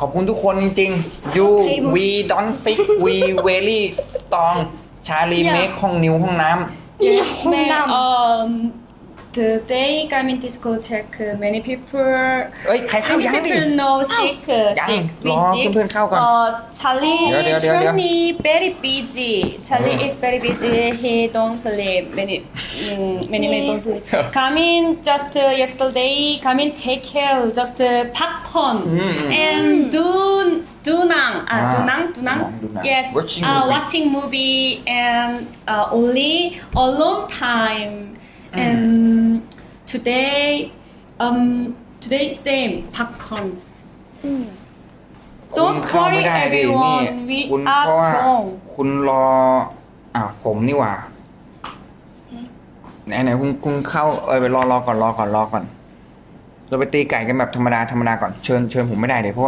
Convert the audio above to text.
ขอบคุณทุกคนจริงๆ you we don't sick we very strong ชาลี Yeah. เมคห้องนิ้วห้องน้ Yes, Hong may, Nam. um, today Garmin discotheque, many people, ำเอ้ย ใครเข้า many ยังดิ people know sick, uh, ยัง sick, ร we อ sick. เพื่อนๆเข้าก่อน Uh, Charlie, เดี๋ยวเดี๋ยวเดี๋ยวเดี๋ยว Charlie very busy. Charlie อืม is very busy. He don't sleep many, mm, many, many don't sleep. Gamin just uh, yesterday, Gamin take care just uh, popcorn Mm, mm. and do Dunang, ah, Ah, Dunang, Dunang. Dunang, Dunang. Yes, Watching uh, movie. watching movie and uh, only a long time. Mm. And today, um, today same popcorn. อืมคุณ Don't เข้าไม่ worry ได้ดินี่ everyone, we คุณ are เพราะว่า strong. คุณรออ่าวผมนี่หว่าไหนไหนคุณคุณเข้าเออไปรอรอก่อนรอก่อนรอก่อน เราไปตีไก่กันแบบธรรมดาธรรมดาก่อนเชิญเชิญผมไม่ได้เดี๋ยวเพราะว่า